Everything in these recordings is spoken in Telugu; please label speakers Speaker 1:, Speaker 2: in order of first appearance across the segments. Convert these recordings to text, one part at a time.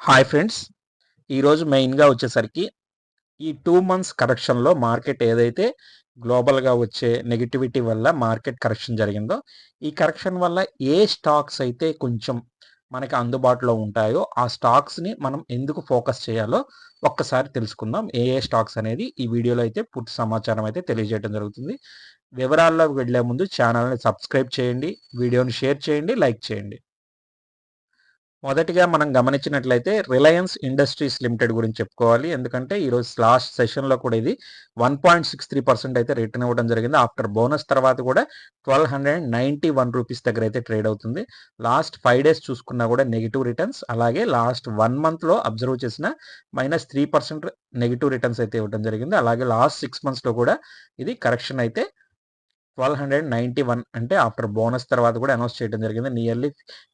Speaker 1: హాయ్ ఫ్రెండ్స్ ఈరోజు మెయిన్గా వచ్చేసరికి ఈ టూ మంత్స్ కరెక్షన్లో మార్కెట్ ఏదైతే గ్లోబల్గా వచ్చే నెగిటివిటీ వల్ల మార్కెట్ కరెక్షన్ జరిగిందో ఈ కరెక్షన్ వల్ల ఏ స్టాక్స్ అయితే కొంచెం మనకి అందుబాటులో ఉంటాయో ఆ స్టాక్స్ని మనం ఎందుకు ఫోకస్ చేయాలో ఒక్కసారి తెలుసుకుందాం. ఏ ఏ స్టాక్స్ అనేది ఈ వీడియోలో అయితే పూర్తి సమాచారం అయితే తెలియజేయడం జరుగుతుంది. వివరాల్లోకి వెళ్ళే ముందు ఛానల్ని సబ్స్క్రైబ్ చేయండి వీడియోని షేర్ చేయండి లైక్ చేయండి. మొదటిగా మనం గమనించినట్లయితే రిలయన్స్ ఇండస్ట్రీస్ లిమిటెడ్ గురించి చెప్పుకోవాలి. ఎందుకంటే ఈరోజు లాస్ట్ సెషన్లో కూడా ఇది one point six three percent అయితే రిటర్న్ ఇవ్వడం జరిగింది. ఆఫ్టర్ బోనస్ తర్వాత కూడా twelve hundred ninety one rupees దగ్గర అయితే ట్రేడ్ అవుతుంది. లాస్ట్ ఫైవ్ డేస్ చూసుకున్నా కూడా నెగిటివ్ రిటర్న్స్ అలాగే లాస్ట్ వన్ మంత్లో అబ్జర్వ్ చేసిన minus three percent negative returns అయితే ఇవ్వడం జరిగింది. అలాగే లాస్ట్ సిక్స్ మంత్స్లో కూడా ఇది కరెక్షన్ అయితే ట్వెల్వ్ హండ్రెడ్ నైంటీ వన్ అంటే ఆఫ్టర్ బోనస్ తర్వాత కూడా అనౌన్స్ చేయడం జరిగింది. నియర్లీ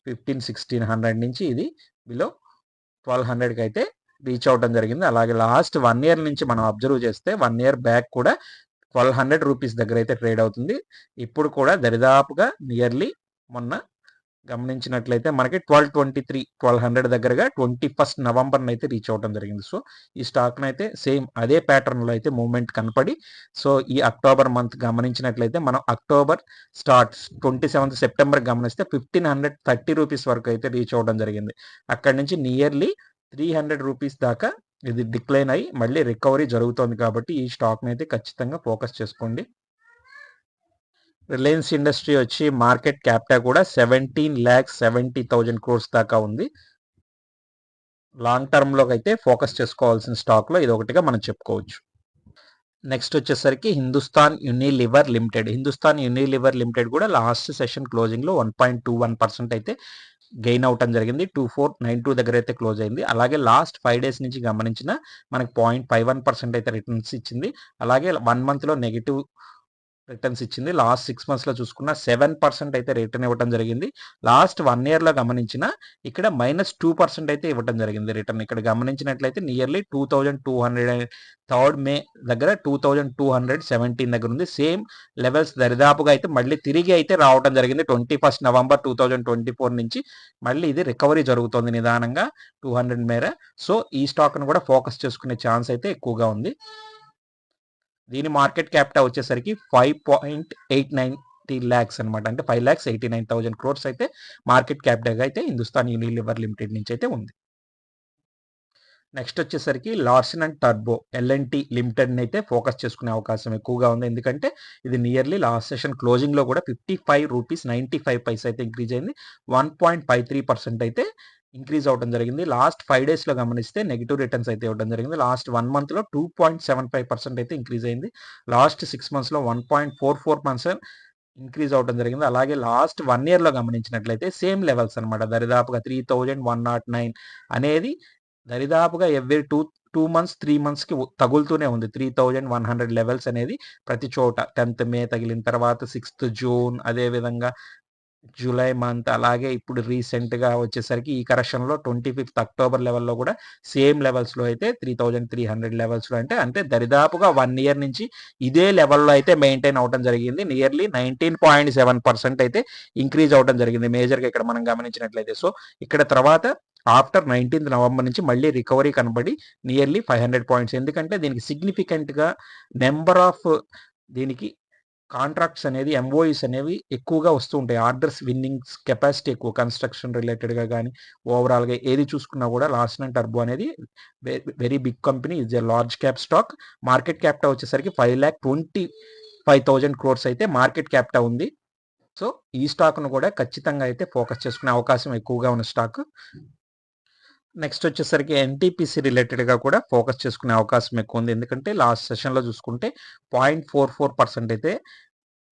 Speaker 1: ఫిఫ్టీన్ సిక్స్టీన్ హండ్రెడ్ నుంచి ఇది బిలో ట్వెల్వ్ హండ్రెడ్కి అయితే రీచ్ అవడం జరిగింది. అలాగే లాస్ట్ వన్ ఇయర్ నుంచి మనం అబ్జర్వ్ చేస్తే వన్ ఇయర్ బ్యాక్ కూడా ట్వెల్వ్ హండ్రెడ్ రూపీస్ దగ్గర అయితే ట్రేడ్ అవుతుంది. ఇప్పుడు కూడా దరిదాపుగా నియర్లీ మొన్న గమనించినట్లయితే మనకి twelve twenty three twelve hundred దగ్గరగా ట్వంటీ ఫస్ట్ నవంబర్ని అయితే రీచ్ అవడం జరిగింది. సో ఈ స్టాక్ని అయితే సేమ్ అదే ప్యాటర్న్లో అయితే మూవ్మెంట్ కనపడి సో ఈ అక్టోబర్ మంత్ గమనించినట్లయితే మనం October start twenty seventh September గమనిస్తే ఫిఫ్టీన్ హండ్రెడ్ థర్టీ రూపీస్ వరకు అయితే రీచ్ అవడం జరిగింది. అక్కడి నుంచి నియర్లీ త్రీ హండ్రెడ్ రూపీస్ దాకా ఇది డిక్లైన్ అయ్యి మళ్ళీ రికవరీ జరుగుతోంది కాబట్టి ఈ స్టాక్ని అయితే ఖచ్చితంగా ఫోకస్ చేసుకోండి. రిలయన్స్ ఇండస్ట్రీ వచ్చి మార్కెట్ క్యాపిటల్ కూడా seventeen lakhs seventy thousand crores దాకా ఉంది. లాంగ్ టర్మ్లోకి అయితే ఫోకస్ చేసుకోవాల్సిన స్టాక్లో ఇది ఒకటిగా మనం చెప్పుకోవచ్చు. నెక్స్ట్ వచ్చేసరికి Hindustan Unilever limited. Hindustan Unilever limited కూడా last session క్లోజింగ్లో one point two one percent అయితే గెయిన్ అవటం జరిగింది. టూ ఫోర్ నైన్ టూ దగ్గర అయితే క్లోజ్ అయింది. అలాగే లాస్ట్ ఫైవ్ డేస్ నుంచి గమనించిన మనకి పాయింట్ ఫైవ్ వన్ పర్సెంట్ అయితే రిటర్న్స్ ఇచ్చింది. అలాగే వన్ మంత్లో నెగిటివ్ రిటర్న్స్ ఇచ్చింది. లాస్ట్ సిక్స్ మంత్స్లో చూసుకున్న సెవెన్ పర్సెంట్ అయితే రిటర్న్ ఇవ్వడం జరిగింది. లాస్ట్ వన్ ఇయర్లో గమనించిన ఇక్కడ మైనస్ టూ పర్సెంట్ అయితే ఇవ్వడం జరిగింది రిటర్న్ ఇక్కడ గమనించినట్లయితే nearly two thousand two hundred third May దగ్గర two thousand two hundred seventeen దగ్గర ఉంది. సేమ్ లెవెల్స్ దరిదాపుగా అయితే మళ్ళీ తిరిగి అయితే రావడం జరిగింది. Twenty first November two thousand twenty four నుంచి మళ్ళీ ఇది రికవరీ జరుగుతుంది నిదానంగా టూ హండ్రెడ్ మేర. సో ఈ స్టాక్ను కూడా ఫోకస్ చేసుకునే ఛాన్స్ అయితే ఎక్కువగా ఉంది. దీని మార్కెట్ క్యాపిటల్ వచ్చేసరికి five point eight ninety lakhs అనమాట అంటే five lakhs eighty nine thousand crores అయితే మార్కెట్ క్యాపిటల్గా అయితే హిందుస్థాన్ యూనిలివర్ లిమిటెడ్ నుంచి అయితే ఉంది. నెక్స్ట్ వచ్చేసరికి లార్సన్ అండ్ టర్బో ఎల్ఎన్టీ లిమిటెడ్ని అయితే ఫోకస్ చేసుకునే అవకాశం ఎక్కువగా ఉంది. ఎందుకంటే ఇది నియర్లీ లాస్ట్ సెషన్ క్లోజింగ్లో కూడా fifty five rupees ninety five paise అయితే ఇంక్రీజ్ అయింది. One point five three percent అయితే ఇంక్రీజ్ అవడం జరిగింది. లాస్ట్ ఫైవ్ డేస్లో గమనిస్తే నెగిటివ్ రిటర్న్స్ అయితే ఇవ్వడం జరిగింది. లాస్ట్ వన్ మంత్లో two point seven five percent అయితే ఇంక్రీజ్ అయింది. లాస్ట్ సిక్స్ మంత్స్లో one point four four percent increase అవడం జరిగింది. అలాగే లాస్ట్ వన్ ఇయర్లో గమనించినట్లయితే సేమ్ లెవెల్స్ అనమాట దరిదాపుగా three thousand one nought nine అనేది దరిదాపుగా every two two months three మంత్స్కి తగులుతూనే ఉంది. Three thousand one hundred levels అనేది ప్రతి చోట. టెన్త్ మే తగిలిన తర్వాత సిక్స్త్ జూన్ అదేవిధంగా జూలై మంత్ అలాగే ఇప్పుడు రీసెంట్గా వచ్చేసరికి ఈ కరెక్షన్లో ట్వంటీ ఫిఫ్త్ అక్టోబర్ లెవెల్లో కూడా సేమ్ లెవెల్స్లో అయితే త్రీ థౌజండ్ త్రీ హండ్రెడ్ లెవెల్స్లో అంటే అంటే దరిదాపుగా వన్ ఇయర్ నుంచి ఇదే లెవెల్లో అయితే మెయింటైన్ అవడం జరిగింది. Nearly nineteen point seven percent అయితే ఇంక్రీజ్ అవడం జరిగింది. మేజర్గా ఇక్కడ మనం గమనించినట్లయితే సో ఇక్కడ తర్వాత ఆఫ్టర్ నైన్టీన్త్ నవంబర్ నుంచి మళ్ళీ రికవరీ కనబడి నియర్లీ ఫైవ్ హండ్రెడ్ పాయింట్స్. ఎందుకంటే దీనికి సిగ్నిఫికెంట్గా నెంబర్ ఆఫ్ దీనికి కాంట్రాక్ట్స్ అనేది ఎంఓఈస్ అనేవి ఎక్కువగా వస్తూ ఉంటాయి. ఆర్డర్స్ విన్నింగ్స్ కెపాసిటీ ఎక్కువ కన్స్ట్రక్షన్ రిలేటెడ్గా కానీ ఓవరాల్గా ఏది చూసుకున్నా కూడా లాస్ట్ అండ్ టర్బో అనేది very big company. Is a large cap stock. Market capital వచ్చేసరికి five lakh twenty five thousand crores అయితే మార్కెట్ క్యాప్టా ఉంది. సో ఈ స్టాక్ను కూడా ఖచ్చితంగా అయితే ఫోకస్ చేసుకునే అవకాశం ఎక్కువగా ఉన్న స్టాక్. నెక్స్ట్ వచ్చేసరికి ఎన్టీపీసీ రిలేటెడ్గా కూడా ఫోకస్ చేసుకునే అవకాశం ఎక్కువ ఉంది. ఎందుకంటే లాస్ట్ సెషన్లో చూసుకుంటే పాయింట్ ఫోర్ ఫోర్ పర్సెంట్ అయితే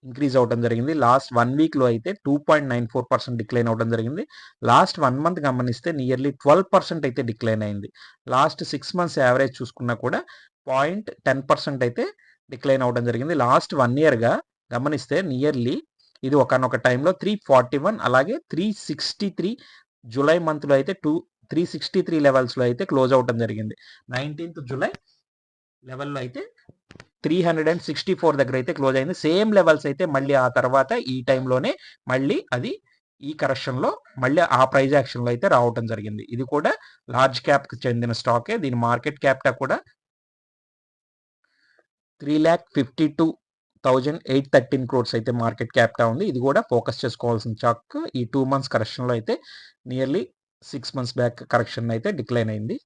Speaker 1: ఇంక్రీజ్ అవడం జరిగింది. లాస్ట్ వన్ వీక్లో అయితే two point nine four percent decline అవడం జరిగింది. లాస్ట్ వన్ మంత్ గమనిస్తే నియర్లీ ట్వెల్వ్ పర్సెంట్ అయితే డిక్లైన్ అయింది. లాస్ట్ సిక్స్ మంత్స్ యావరేజ్ చూసుకున్నా కూడా పాయింట్ టెన్ పర్సెంట్ అయితే డిక్లైన్ అవడం జరిగింది. లాస్ట్ వన్ ఇయర్గా గమనిస్తే నియర్లీ ఇది ఒకనొక టైంలో త్రీ ఫార్టీ వన్ అలాగే త్రీ సిక్స్టీ త్రీ జూలై మంత్లో అయితే టూ త్రీ సిక్స్టీ త్రీ లెవెల్స్లో అయితే క్లోజ్ అవడం జరిగింది. నైన్టీన్త్ జూలై లెవెల్లో అయితే three hundred and sixty four దగ్గర అయితే క్లోజ్ అయింది. సేమ్ లెవెల్స్ అయితే మళ్ళీ ఆ తర్వాత ఈ టైంలోనే మళ్ళీ అది ఈ కరెక్షన్లో మళ్ళీ ఆ ప్రైజ్ యాక్షన్లో అయితే రావటం జరిగింది. ఇది కూడా లార్జ్ క్యాప్కి చెందిన స్టాకే. దీని మార్కెట్ క్యాప్టా కూడా three lakh fifty two thousand eight thirteen crores అయితే మార్కెట్ క్యాప్టా ఉంది. ఇది కూడా ఫోకస్ చేసుకోవాల్సిన చాక్. ఈ టూ మంత్స్ కరెక్షన్లో అయితే nearly six months back correction అయితే డిక్లైన్ అయింది.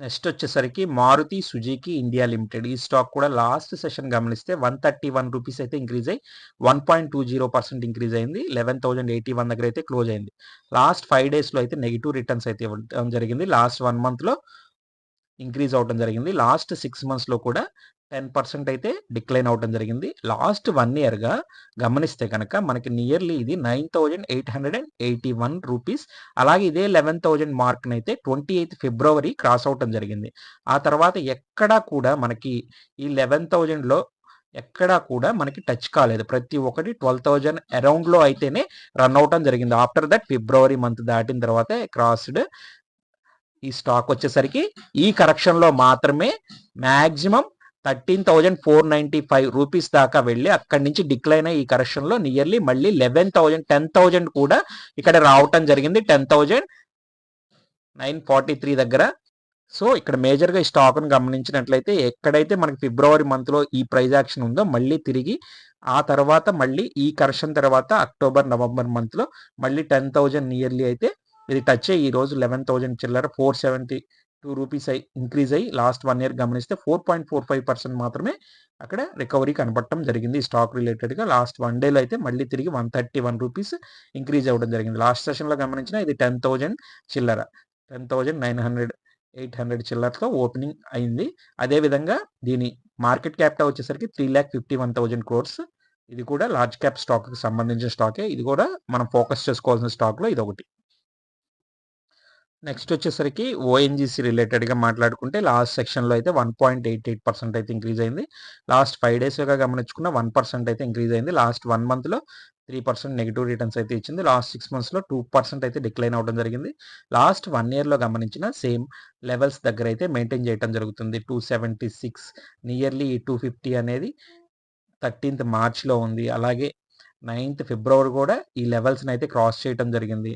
Speaker 1: నెక్స్ట్ వచ్చేసరికి మారుతి సుజుకి ఇండియా లిమిటెడ్. ఈ స్టాక్ కూడా లాస్ట్ సెషన్ గమనిస్తే వన్ థర్టీ వన్ రూపీస్ అయితే ఇంక్రీజ్ అయ్యి one point two zero percent increase అయింది. లెవెన్ థౌసండ్ ఎయిటీ వన్ దగ్గర అయితే క్లోజ్ అయింది. లాస్ట్ ఫైవ్ డేస్లో అయితే నెగిటివ్ రిటర్న్స్ అయితే ఇవ్వడం జరిగింది. లాస్ట్ వన్ మంత్లో ఇంక్రీజ్ అవడం జరిగింది. లాస్ట్ సిక్స్ మంత్స్లో కూడా టెన్ పర్సెంట్ అయితే డిక్లైన్ అవడం జరిగింది. లాస్ట్ వన్ ఇయర్గా గమనిస్తే కనుక మనకి నియర్లీ ఇది nine thousand eight hundred and eighty one rupees అలాగే ఇదే లెవెన్ థౌజండ్ మార్క్ని అయితే ట్వంటీ ఎయిత్ ఫిబ్రవరి క్రాస్ అవటం జరిగింది. ఆ తర్వాత ఎక్కడా కూడా మనకి ఈ లెవెన్ థౌజండ్లో ఎక్కడా కూడా మనకి టచ్ కాలేదు. ప్రతి ఒక్కటి ట్వెల్వ్ థౌజండ్ అరౌండ్లో అయితేనే రన్ అవటం జరిగింది. ఆఫ్టర్ దట్ ఫిబ్రవరి మంత్ దాటిన తర్వాత క్రాస్డ్ ఈ స్టాక్ వచ్చేసరికి ఈ కరెక్షన్లో మాత్రమే maximum thirteen thousand four ninety five rupees దాకా వెళ్ళి అక్కడి నుంచి డిక్లైన్ అయ్యి ఈ కరెక్షన్లో నియర్లీ మళ్ళీ లెవెన్ థౌజండ్ టెన్ థౌజండ్ కూడా ఇక్కడ రావటం జరిగింది. Ten thousand nine forty three దగ్గర. సో ఇక్కడ మేజర్గా ఈ స్టాక్ను గమనించినట్లయితే ఎక్కడైతే మనకి ఫిబ్రవరి మంత్లో ఈ ప్రైజ్ యాక్షన్ ఉందో మళ్ళీ తిరిగి ఆ తర్వాత మళ్ళీ ఈ కరెక్షన్ తర్వాత అక్టోబర్ నవంబర్ మంత్లో మళ్ళీ టెన్ థౌజండ్ నియర్లీ అయితే ఇది టచ్ అయ్యి ఈ రోజు లెవెన్ థౌజండ్ చిల్లర ఫోర్ సెవెంటీ టూ రూపీస్ అయి ఇంక్రీజ్ అయ్యి లాస్ట్ వన్ ఇయర్ గమనిస్తే four point four five percent మాత్రమే అక్కడ రికవరీ కనపడటం జరిగింది. ఈ స్టాక్ రిలేటెడ్గా లాస్ట్ వన్ డేలో అయితే మళ్ళీ తిరిగి one thirty one rupees increase అవ్వడం జరిగింది. లాస్ట్ సెషన్లో గమనించిన ఇది టెన్ థౌజండ్ చిల్లర. Ten thousand nine hundred eight hundred చిల్లర్తో opening అయింది. అదేవిధంగా దీని మార్కెట్ క్యాపిటల్ వచ్చేసరికి three lakh fifty one thousand crores ఇది కూడా లార్జ్ క్యాప్ స్టాక్కి సంబంధించిన స్టాకే ఇది కూడా మనం ఫోకస్ చేసుకోవాల్సిన స్టాక్లో ఇది ఒకటి నెక్స్ట్ వచ్చేసరికి ఓఎన్జీసీ రిలేటెడ్గా మాట్లాడుకుంటే లాస్ట్ సెక్షన్లో అయితే one point eight eight percent అయితే ఇంక్రీజ్ అయింది. లాస్ట్ ఫైవ్ డేస్గా గమనించుకున్న వన్ పర్సెంట్ అయితే ఇంక్రీజ్ అయింది. లాస్ట్ వన్ మంత్లో త్రీ పర్సెంట్ నెగిటివ్ రిటర్న్స్ అయితే ఇచ్చింది. లాస్ట్ సిక్స్ మంత్స్లో టూ పర్సెంట్ అయితే డిక్లైన్ అవ్వడం జరిగింది. లాస్ట్ వన్ ఇయర్లో గమనించిన సేమ్ లెవెల్స్ దగ్గర అయితే మెయింటైన్ చేయడం జరుగుతుంది. Two seventy six nearly two fifty అనేది థర్టీన్త్ మార్చ్లో ఉంది. అలాగే నైన్త్ ఫిబ్రవరి కూడా ఈ లెవెల్స్ని అయితే క్రాస్ చేయడం జరిగింది.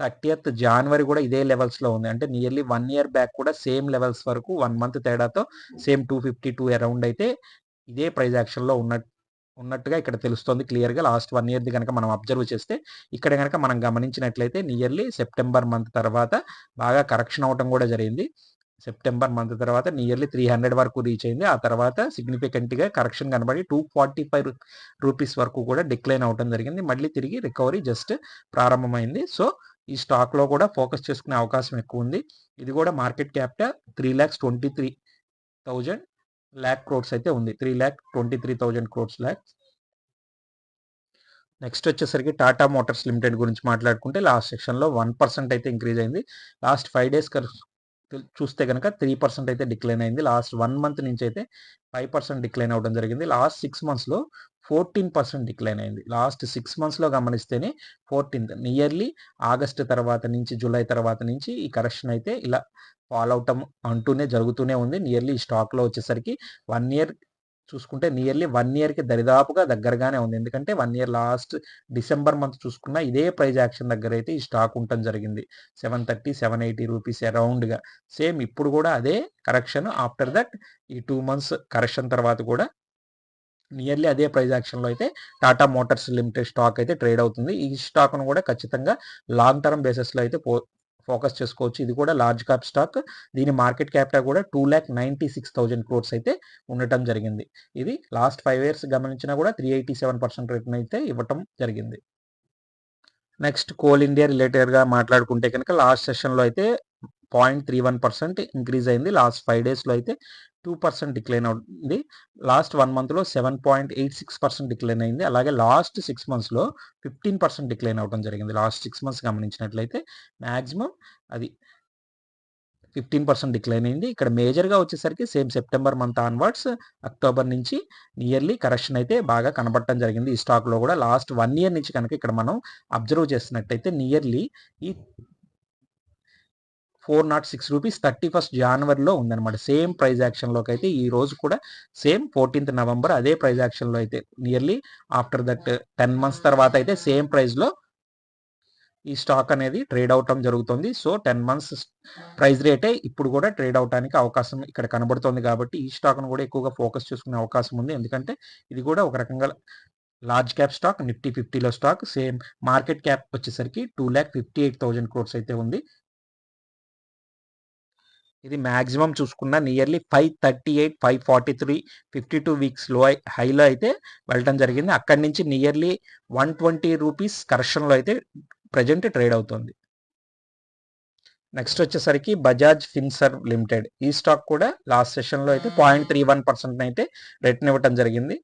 Speaker 1: థర్టీయత్ జనవరి కూడా ఇదే లెవెల్స్లో ఉంది. అంటే నియర్లీ వన్ ఇయర్ బ్యాక్ కూడా సేమ్ లెవెల్స్ వరకు వన్ మంత్ తేడాతో same two fifty two around అయితే ఇదే ప్రైజ్ యాక్షన్లో ఉన్నట్టు ఉన్నట్టుగా ఇక్కడ తెలుస్తుంది క్లియర్గా. లాస్ట్ వన్ ఇయర్ది కనుక మనం అబ్జర్వ్ చేస్తే ఇక్కడ కనుక మనం గమనించినట్లయితే నియర్లీ సెప్టెంబర్ మంత్ తర్వాత బాగా కరెక్షన్ అవటం కూడా జరిగింది. సెప్టెంబర్ మంత్ తర్వాత నియర్లీ త్రీ హండ్రెడ్ వరకు రీచ్ అయింది. ఆ తర్వాత సిగ్నిఫికెంట్గా కరెక్షన్ కనబడి టూ ఫార్టీ ఫైవ్ రూపీస్ వరకు కూడా డిక్లైన్ అవడం జరిగింది. మళ్ళీ తిరిగి రికవరీ జస్ట్ ప్రారంభమైంది. సో ఈ స్టాక్లో కూడా ఫోకస్ చేసుకునే అవకాశం ఎక్కువ ఉంది ఇది కూడా market capital three lakhs twenty three thousand lakh crores అయితే ఉంది. Three lakh twenty three thousand crores lakhs next వచ్చేసరికి టాటా మోటార్స్ లిమిటెడ్ గురించి మాట్లాడుకుంటే లాస్ట్ సెక్షన్లో వన్ పర్సెంట్ అయితే ఇంక్రీజ్ అయింది. లాస్ట్ ఫైవ్ డేస్ చూస్తే కనుక త్రీ పర్సెంట్ అయితే డిక్లైన్ అయింది. లాస్ట్ వన్ మంత్ నుంచి అయితే ఫైవ్ పర్సెంట్ డిక్లైన్ అవ్వడం జరిగింది. లాస్ట్ సిక్స్ మంత్స్లో ఫోర్టీన్ పర్సెంట్ డిక్లైన్ అయింది. లాస్ట్ సిక్స్ మంత్స్లో గమనిస్తేనే ఫోర్టీన్త్. నియర్లీ ఆగస్ట్ తర్వాత నుంచి జూలై తర్వాత నుంచి ఈ కరెక్షన్ అయితే ఇలా ఫాలో అవటం అంటూనే జరుగుతూనే ఉంది. నియర్లీ ఈ స్టాక్లో వచ్చేసరికి వన్ ఇయర్ చూసుకుంటే నియర్లీ వన్ ఇయర్కి దరిదాపుగా దగ్గరగానే ఉంది. ఎందుకంటే one year last December month చూసుకున్న ఇదే ప్రైజ్ యాక్షన్ దగ్గర అయితే ఈ స్టాక్ ఉండటం జరిగింది. Seven thirty seven eighty rupees అరౌండ్గా. Same ఇప్పుడు కూడా అదే కరెక్షన్. ఆఫ్టర్ దట్ ఈ టూ మంత్స్ కరెక్షన్ తర్వాత కూడా నియర్లీ అదే ప్రైజ్ యాక్షన్లో అయితే టాటా మోటార్స్ లిమిటెడ్ స్టాక్ అయితే ట్రేడ్ అవుతుంది. ఈ స్టాక్ను కూడా ఖచ్చితంగా లాంగ్ టర్మ్ బేసిస్లో అయితే ఫోకస్ చేసుకోవచ్చు. ఇది కూడా లార్జ్ క్యాప్ స్టాక్. దీని మార్కెట్ క్యాపిటల్ కూడా two lakh ninety six thousand crores అయితే ఉండటం జరిగింది. ఇది లాస్ట్ ఫైవ్ ఇయర్స్ గమనించినా కూడా three eighty seven percent return అయితే ఇవ్వటం జరిగింది. నెక్స్ట్ కోల్ ఇండియా రిలేటెడ్గా మాట్లాడుకుంటే కనుక లాస్ట్ సెషన్లో అయితే point three one percent increase అయింది. లాస్ట్ ఫైవ్ డేస్లో అయితే టూ పర్సెంట్ డిక్లైన్ అవుతుంది. లాస్ట్ వన్ మంత్లో seven point eight six percent decline అయింది. అలాగే లాస్ట్ సిక్స్ మంత్స్లో ఫిఫ్టీన్ పర్సెంట్ డిక్లైన్ అవడం జరిగింది. లాస్ట్ సిక్స్ మంత్స్ గమనించినట్లయితే మ్యాక్సిమం అది ఫిఫ్టీన్ పర్సెంట్ డిక్లైన్ అయింది. ఇక్కడ మేజర్గా వచ్చేసరికి same September month onwards October నుంచి నియర్లీ కరెక్షన్ అయితే బాగా కనబడటం జరిగింది. ఈ స్టాక్లో కూడా లాస్ట్ వన్ ఇయర్ నుంచి కనుక ఇక్కడ మనం అబ్జర్వ్ చేసినట్టయితే నియర్లీ ఈ four nought six rupees thirty first జనవరిలో ఉందన్నమాట. సేమ్ ప్రైజ్ యాక్షన్లోకి అయితే ఈ రోజు కూడా సేమ్ ఫోర్టీన్త్ నవంబర్ అదే ప్రైజ్ యాక్షన్లో అయితే nearly after that ten months తర్వాత అయితే సేమ్ ప్రైస్లో ఈ స్టాక్ అనేది ట్రేడ్ అవటం జరుగుతుంది. సో టెన్ మంత్స్ ప్రైస్ రేటే ఇప్పుడు కూడా ట్రేడ్ అవడానికి అవకాశం ఇక్కడ కనబడుతుంది కాబట్టి ఈ స్టాక్ను కూడా ఎక్కువగా ఫోకస్ చేసుకునే అవకాశం ఉంది. ఎందుకంటే ఇది కూడా ఒక రకంగా లార్జ్ క్యాప్ స్టాక్ నిఫ్టీ ఫిఫ్టీలో స్టాక్. సేమ్ మార్కెట్ క్యాప్ వచ్చేసరికి two lakh fifty eight thousand crores అయితే ఉంది. ఇది మాక్సిమం చూసుకున్న nearly five thirty eight five forty three fifty two వీక్స్లో హైలో అయితే వెళ్ళటం జరిగింది. అక్కడి నుంచి నియర్లీ వన్ ట్వంటీ రూపీస్ కరెక్షన్లో అయితే ప్రజెంట్ ట్రేడ్ అవుతుంది. నెక్స్ట్ వచ్చేసరికి బజాజ్ ఫిన్సర్వ్ లిమిటెడ్. ఈ స్టాక్ కూడా లాస్ట్ సెషన్లో అయితే పాయింట్ త్రీ వన్ పర్సెంట్ అయితే రిటర్న్ ఇవ్వటం జరిగింది.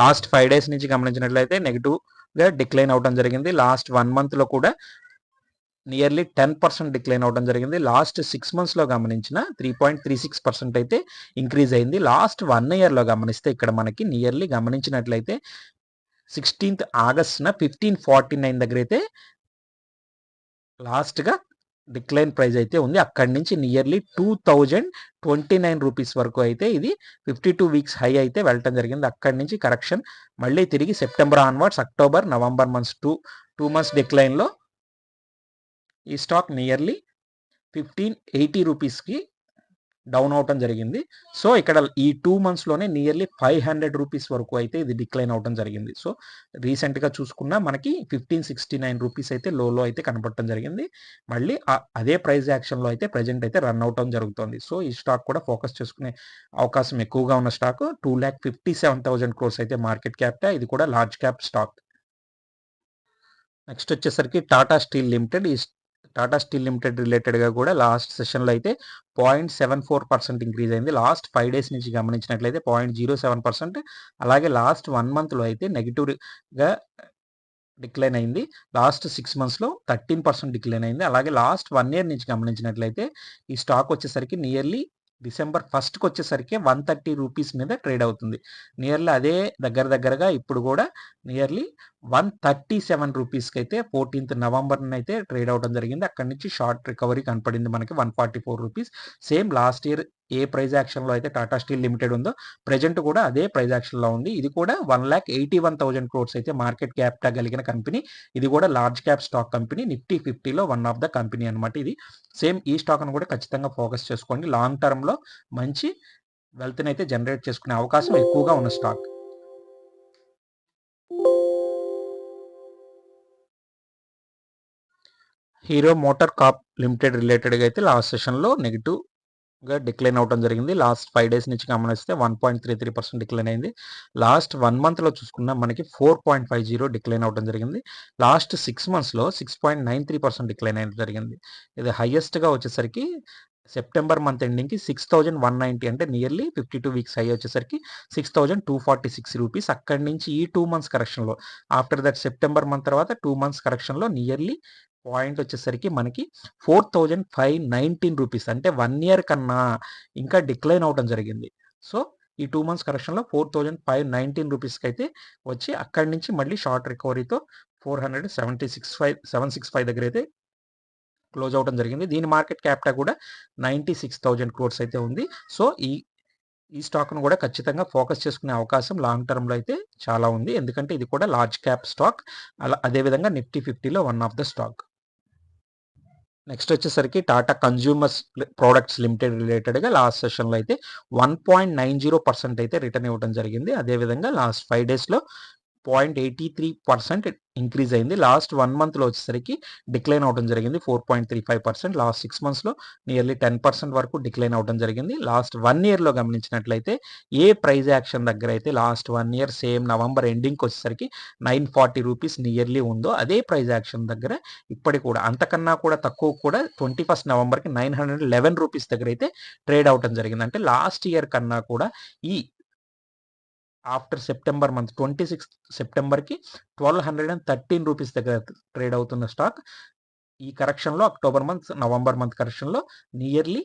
Speaker 1: లాస్ట్ ఫైవ్ డేస్ నుంచి గమనించినట్లయితే నెగిటివ్గా డిక్లైన్ అవడం జరిగింది. లాస్ట్ వన్ మంత్లో కూడా నియర్లీ టెన్ పర్సెంట్ డిక్లైన్ అవడం జరిగింది. లాస్ట్ సిక్స్ మంత్స్లో గమనించిన three point three six percent అయితే ఇంక్రీజ్ అయింది. లాస్ట్ వన్ ఇయర్లో గమనిస్తే ఇక్కడ మనకి నియర్లీ గమనించినట్లయితే సిక్స్టీన్త్ ఆగస్ట్న ఫిఫ్టీన్ ఫార్టీ నైన్ దగ్గర అయితే లాస్ట్గా డిక్లైన్ ప్రైస్ అయితే ఉంది. అక్కడి నుంచి nearly two thousand twenty nine rupees వరకు అయితే ఇది ఫిఫ్టీ టూ వీక్స్ హై అయితే వెళ్ళటం జరిగింది. అక్కడి నుంచి కరెక్షన్ మళ్ళీ తిరిగి September onwards October November months two two months డిక్లైన్లో ఈ స్టాక్ నియర్లీ ఫిఫ్టీన్ ఎయిటీ రూపీస్కి డౌన్ అవటం జరిగింది. సో ఇక్కడ ఈ టూ మంత్స్లోనే నియర్లీ ఫైవ్ హండ్రెడ్ రూపీస్ వరకు అయితే ఇది డిక్లైన్ అవటం జరిగింది. సో రీసెంట్గా చూసుకున్న మనకి ఫిఫ్టీన్ సిక్స్టీ నైన్ రూపీస్ అయితే లోలో అయితే కనపడటం జరిగింది. మళ్ళీ అదే ప్రైస్ యాక్షన్లో అయితే ప్రజెంట్ అయితే రన్ అవటం జరుగుతుంది. సో ఈ స్టాక్ కూడా ఫోకస్ చేసుకునే అవకాశం ఎక్కువగా ఉన్న stock two lakh fifty seven thousand crores అయితే మార్కెట్ క్యాప్ ఇది కూడా లార్జ్ క్యాప్ స్టాక్ నెక్స్ట్ వచ్చేసరికి టాటా స్టీల్ లిమిటెడ్ ఈ టాటా స్టీల్ లిమిటెడ్ రిలేటెడ్గా కూడా లాస్ట్ సెషన్లో అయితే point seven four percent increase అయింది. లాస్ట్ ఫైవ్ డేస్ నుంచి గమనించినట్లయితే పాయింట్ జీరో సెవెన్ పర్సెంట్ అలాగే లాస్ట్ వన్ మంత్లో అయితే నెగిటివ్గా డిక్లైన్ అయింది. లాస్ట్ సిక్స్ మంత్స్లో థర్టీన్ పర్సెంట్ డిక్లైన్ అయింది. అలాగే లాస్ట్ వన్ ఇయర్ నుంచి గమనించినట్లయితే ఈ స్టాక్ వచ్చేసరికి నియర్లీ డిసెంబర్ ఫస్ట్కి వచ్చేసరికి వన్ థర్టీ రూపీస్ మీద ట్రేడ్ అవుతుంది. నియర్లీ అదే దగ్గర దగ్గరగా ఇప్పుడు కూడా నియర్లీ వన్ థర్టీ సెవెన్ రూపీస్కి అయితే ఫోర్టీన్త్ నవంబర్ అయితే ట్రేడ్ అవడం జరిగింది. అక్కడి నుంచి షార్ట్ రికవరీ కనపడింది మనకి one forty four rupees. Same last year ఏ ప్రైజ్ యాక్షన్లో అయితే టాటా స్టీల్ లిమిటెడ్ ఉందో ప్రజెంట్ కూడా అదే ప్రైజ్ యాక్షన్లో ఉంది. ఇది కూడా one lakh eighty one thousand crores అయితే మార్కెట్ క్యాప్ కలిగిన కంపెనీ. ఇది కూడా large cap stock company Nifty ఫిఫ్టీలో వన్ ఆఫ్ ద కంపెనీ అనమాట ఇది. సేమ్ ఈ స్టాక్ను కూడా ఖచ్చితంగా ఫోకస్ చేసుకోండి. లాంగ్ టర్మ్లో మంచి వెల్త్ని అయితే జనరేట్ చేసుకునే అవకాశం ఎక్కువగా ఉన్న stock. Hero Motor Corp limited రిలేటెడ్గా అయితే లాస్ట్ సెషన్లో గా డిక్లైన్ అవడం జరిగింది. లాస్ట్ ఫైవ్ డేస్ నుంచి గమనిస్తే one point three three percent decline అయింది. లాస్ట్ వన్ మంత్లో చూసుకున్నా మనకి four point five zero decline అవడం జరిగింది. లాస్ట్ సిక్స్ మంత్స్లో six point nine three percent decline అయ్యడం జరిగింది. ఇది హైయెస్ట్గా వచ్చేసరికి సెప్టెంబర్ మంత్ ఎండింగ్కి సిక్స్ థౌజండ్ వన్ నైంటీ అంటే nearly fifty two weeks high వచ్చేసరికి six thousand two forty six rupees అక్కడి నుంచి ఈ టూ మంత్స్ కరెక్షన్లో ఆఫ్టర్ దట్ సెప్టెంబర్ మంత్ తర్వాత టూ మంత్స్ కరెక్షన్లో నియర్లీ పాయింట్ వచ్చేసరికి మనకి four thousand five nineteen rupees అంటే వన్ ఇయర్ కన్నా ఇంకా డిక్లైన్ అవడం జరిగింది. సో ఈ టూ మంత్స్ కరెక్షన్లో ఫోర్ థౌజండ్ ఫైవ్ నైన్టీన్ రూపీస్కి అయితే వచ్చి అక్కడి నుంచి మళ్ళీ short రికవరీతో four hundred seventy six five seven six five దగ్గర అయితే క్లోజ్ అవడం జరిగింది. దీని మార్కెట్ క్యాప్టా కూడా నైంటీ సిక్స్ థౌజండ్ క్రోర్స్ అయితే ఉంది. సో ఈ ఈ స్టాక్ను కూడా ఖచ్చితంగా ఫోకస్ చేసుకునే అవకాశం లాంగ్ టర్మ్లో అయితే చాలా ఉంది. ఎందుకంటే ఇది కూడా లార్జ్ క్యాప్ స్టాక్. అలా అదేవిధంగా నిఫ్టీ ఫిఫ్టీలో one of the stock. Next వచ్చేసరికి టాటా కన్జ్యూమర్స్ ప్రోడక్ట్స్ లిమిటెడ్ రిలేటెడ్గా లాస్ట్ సెషన్లో అయితే one point nine zero percent అయితే రిటర్న్ ఇవ్వడం జరిగింది. అదేవిధంగా లాస్ట్ ఫైవ్ డేస్లో point eighty three percent increase అయింది. లాస్ట్ వన్ మంత్లో వచ్చేసరికి డిక్లైన్ అవడం జరిగింది. Four point three five percent last six మంత్స్లో నియర్లీ టెన్ పర్సెంట్ వరకు డిక్లైన్ అవడం జరిగింది. లాస్ట్ వన్ ఇయర్లో గమనించినట్లయితే ఏ ప్రైజ్ యాక్షన్ దగ్గర అయితే last one year same November ఎండింగ్కి వచ్చేసరికి నైన్ ఫార్టీ రూపీస్ నియర్లీ ఉందో అదే ప్రైజ్ యాక్షన్ దగ్గర ఇప్పటి కూడా అంతకన్నా కూడా తక్కువ కూడా ట్వంటీ ఫస్ట్ నవంబర్కి నైన్ హండ్రెడ్ లెవెన్ రూపీస్ దగ్గర అయితే ట్రేడ్ అవడం జరిగింది. అంటే లాస్ట్ ఇయర్ కన్నా కూడా ఈ after September month twenty six సెప్టెంబర్కి twelve hundred and thirteen rupees దగ్గర ట్రేడ్ అవుతున్న స్టాక్. ఈ కరెక్షన్లో అక్టోబర్ మంత్ నవంబర్ మంత్ కరెక్షన్లో నియర్లీ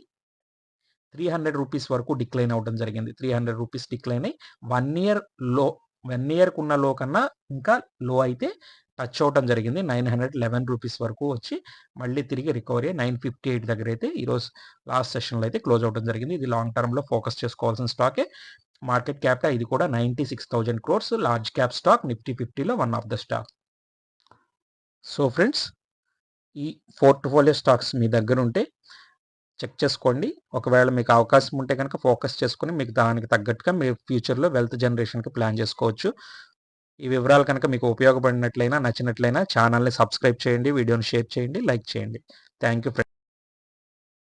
Speaker 1: త్రీ హండ్రెడ్ రూపీస్ వరకు డిక్లైన్ అవ్వడం జరిగింది. త్రీ హండ్రెడ్ రూపీస్ డిక్లైన్ అయ్యి వన్ ఇయర్లో వన్ ఇయర్కి ఉన్న లో కన్నా ఇంకా లో అయితే టచ్ అవడం జరిగింది. నైన్ హండ్రెడ్ లెవెన్ రూపీస్ వరకు వచ్చి మళ్ళీ తిరిగి రికవరీ నైన్ ఫిఫ్టీ ఎయిట్ దగ్గర అయితే ఈరోజు లాస్ట్ సెషన్లో అయితే క్లోజ్ అవడం జరిగింది. ఇది లాంగ్ టర్మ్లో ఫోకస్ చేసుకోవాల్సిన స్టాకే. మార్కెట్ క్యాప్ ఇది కూడా ninety six thousand crores large cap stock Nifty ఫిఫ్టీలో one of the stock. So friends ఈ పోర్ట్ఫోలియో స్టాక్స్ మీ దగ్గర ఉంటే చెక్ చేసుకోండి. ఒకవేళ మీకు అవకాశం ఉంటే కనుక ఫోకస్ చేసుకుని మీకు దానికి తగ్గట్టుగా మీ ఫ్యూచర్లో వెల్త్ జనరేషన్కి ప్లాన్ చేసుకోవచ్చు. ఈ వివరాలు కనుక మీకు ఉపయోగపడినట్లయినా నచ్చినట్లయినా ఛానల్ని సబ్స్క్రైబ్ చేయండి వీడియోని షేర్ చేయండి లైక్ చేయండి. Thank you